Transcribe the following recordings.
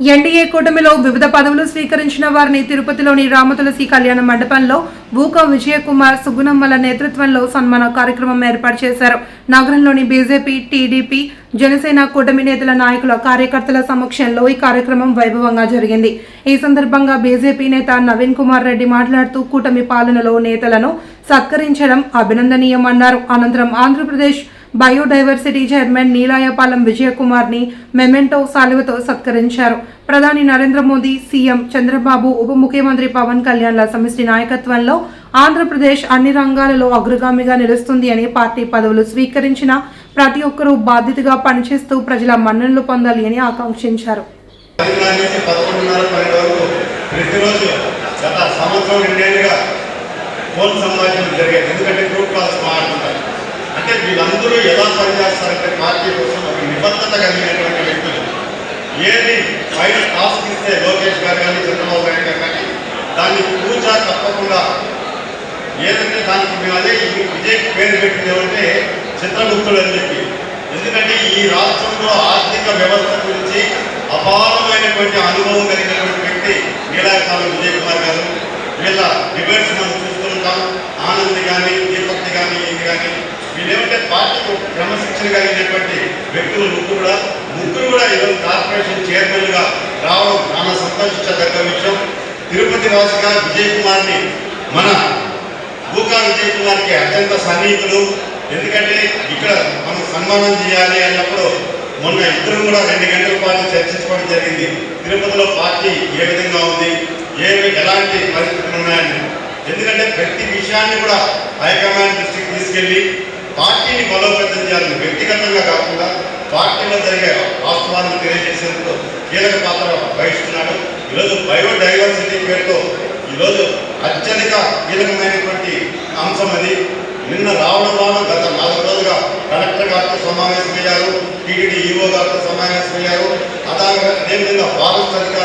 NDA కూటమిలో వివిధ పదవులు స్వీకరించిన వారిని తిరుపతిలోని రామతులసి కళ్యాణ మండపంలో బూకా విజయకుమార్ సుగుణమ్మల నేతృత్వంలో సన్మాన కార్యక్రమం ఏర్పాటు చేశారు. నగరంలోని బీజేపీ టీడీపీ జనసేన కూటమి నేతల నాయకుల కార్యకర్తల సమక్షంలో ఈ కార్యక్రమం వైభవంగా జరిగింది. ఈ సందర్భంగా బీజేపీ నేత నవీన్ కుమార్ రెడ్డి మాట్లాడుతూ కూటమి పాలనలో నేతలను సత్కరించడం అభినందనీయమన్నారు. అనంతరం ఆంధ్రప్రదేశ్ బయోడైవర్సిటీ చైర్మన్ నీలాయపాలెం విజయకుమార్ని మెమెంటో సాలువతో సత్కరించారు. ప్రధాని నరేంద్ర మోదీ సీఎం చంద్రబాబు ఉప ముఖ్యమంత్రి పవన్ కళ్యాణ్ల సమిష్టి నాయకత్వంలో ఆంధ్రప్రదేశ్ అన్ని రంగాలలో అగ్రగామిగా నిలుస్తుంది అని పార్టీ పదవులు స్వీకరించిన ప్రతి ఒక్కరూ బాధ్యతగా పనిచేస్తూ ప్రజల మన్ననలు పొందాలి అని ఆకాంక్షించారు. ప్రతిరోజు గత సంవత్సరం రెండేళ్ళుగా ఫోన్ సంభాషణలు జరిగాయి. ఎందుకంటే వీళ్ళందరూ ఎలా పనిచేస్తారంటే పార్టీ కోసం ఒక నిబద్ధత కలిగినటువంటి వ్యక్తులు. ఏది పైన టాస్క్ ఇస్తే లోకేష్ గారు కానీ చంద్రబాబు నాయుడు గారు కానీ దాన్ని పూజ తప్పకుండా ఏదంటే దానికి మేము అదే ఈ విజయ్ పేరు పెట్టింది ఏమంటే చిత్రగుప్తుడు అని చెప్పి. ఎందుకంటే ఈ రాష్ట్రంలో ఆర్థిక వ్యవస్థ గురించి అపారమైనటువంటి అనుభవం కలిగినటువంటి వ్యక్తి నీలాకాలం విజయ్ కుమార్ గారు. వీళ్ళ డిబేట్స్ మనం చూస్తుంటాం ఆనంద్ కానీ దీపక్తి కానీ కానీ వీళ్ళేమంటే పార్టీకి క్రమశిక్షణ కలిగినటువంటి వ్యక్తులు ముగ్గురు కూడా ముగ్గురు కూడా ఈరోజు కార్పొరేషన్ చైర్మన్గా రావడం చాలా సంతోషించదగ్గ విషయం. తిరుపతి వాసిగా విజయ్ కుమార్ని మన భూకా విజయ్ కుమార్కి అత్యంత సన్నిహితులు. ఎందుకంటే ఇక్కడ మనం సన్మానం చేయాలి అన్నప్పుడు మొన్న ఇద్దరు కూడా రెండు గంటల పాటు చర్చించుకోవడం జరిగింది. తిరుపతిలో పార్టీ ఏ విధంగా ఉంది? ఏమి ఎలాంటి పరిస్థితులు ఉన్నాయని ఎందుకంటే ప్రతి విషయాన్ని కూడా హైకమాండ్ దృష్టికి తీసుకెళ్ళి పార్టీని బలోపేతం చేయాలని వ్యక్తిగతంగా కాకుండా పార్టీలో జరిగే వాస్తవాలను తెలియజేసేందుకు కీలక పాత్ర వహిస్తున్నాడు. ఈరోజు బయోడైవర్సిటీ పేరుతో ఈరోజు అత్యధిక కీలకమైనటువంటి అంశం అది. నిన్న రావడం రావడం గత నాలుగు రోజులుగా కలెక్టర్ గారితో సమావేశమయ్యారు టీటీడీ ఈఓ గారితో సమావేశమయ్యారు. అదే నిన్న ఫారెస్ట్ అధికారులు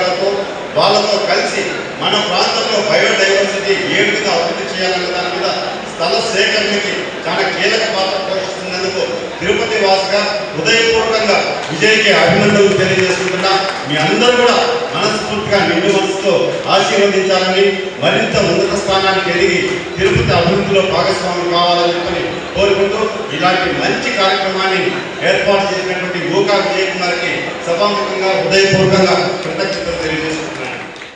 వాళ్ళతో కలిసి మన ప్రాంతంలో బయోడైవర్సిటీ ఏ విధంగా అభివృద్ధి చేయాలన్న దాని మీద స్థల సేకరణకి చాలా కీలక పాత్ర పోషిస్తున్నందుకు తిరుపతి వాసుగా హృదయపూర్వకంగా విజయ్కి అభినందనలు తెలియజేసుకుంటున్నా. మీ అందరూ కూడా మనస్ఫూర్తిగా నిండు మనసుతో ఆశీర్వదించాలని మరింత ఉన్నత స్థానానికి ఎదిగి తిరుపతి అభివృద్ధిలో భాగస్వామి కావాలని చెప్పని కోరుకుంటూ ఇలాంటి మంచి కార్యక్రమాన్ని ఏర్పాటు చేసినటువంటి ఊకా విజయ్ కుమార్కి సభాముఖంగా హృదయపూర్వకంగా కృతజ్ఞతలు తెలియజేసుకుంటున్నాను.